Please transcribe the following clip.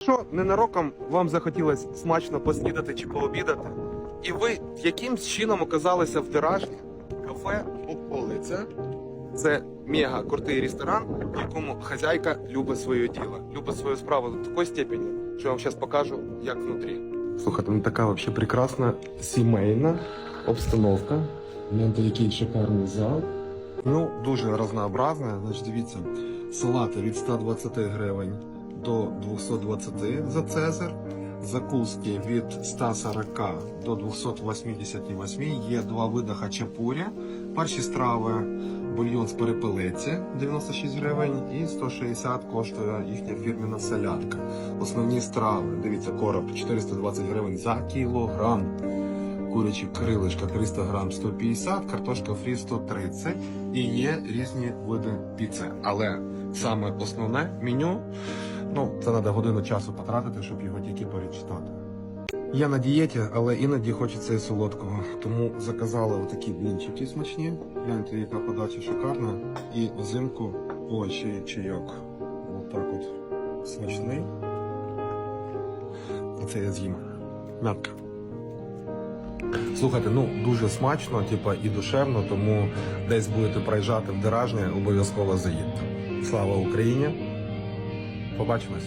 Якщо ненароком вам захотілося смачно поснідати чи пообідати, і ви якимсь чином оказалися в тиражні, кафе Околиця це мега крутий ресторан, в якому хазяйка любить своє діло, любить свою справу до такої степені, що я вам зараз покажу, як внутрі. Слухайте, ну така взагалі прекрасна сімейна обстановка. Який шикарний зал. Ну, дуже разнообразне. Значить, дивіться, салати від 120 гривень до 220 за Цезар. Закуски від 140 до 288 є два види хачапурі. Перші страви бульйон з перепелиці 96 гривень і 160 коштує їхня фірмена солянка. Основні страви, дивіться, короб 420 гривень за кілограм. Курячі крилишка 300 грам 150, картошка фрі 130 і є різні види піци. Але саме основне меню, ну це треба годину часу потратити, щоб його тільки перечитати. Я на дієті, але іноді хочеться і солодкого. Тому заказали отакі блінчики смачні. Гляньте, яка подача шикарна. І взимку, ой, ще чайок. Отак от смачний. Оце я з'їм. Мятка. Слухайте, ну дуже смачно, типа і душевно, тому десь будете проїжджати в Деражне, обов'язково заїдьте. Слава Україні! Побачимось.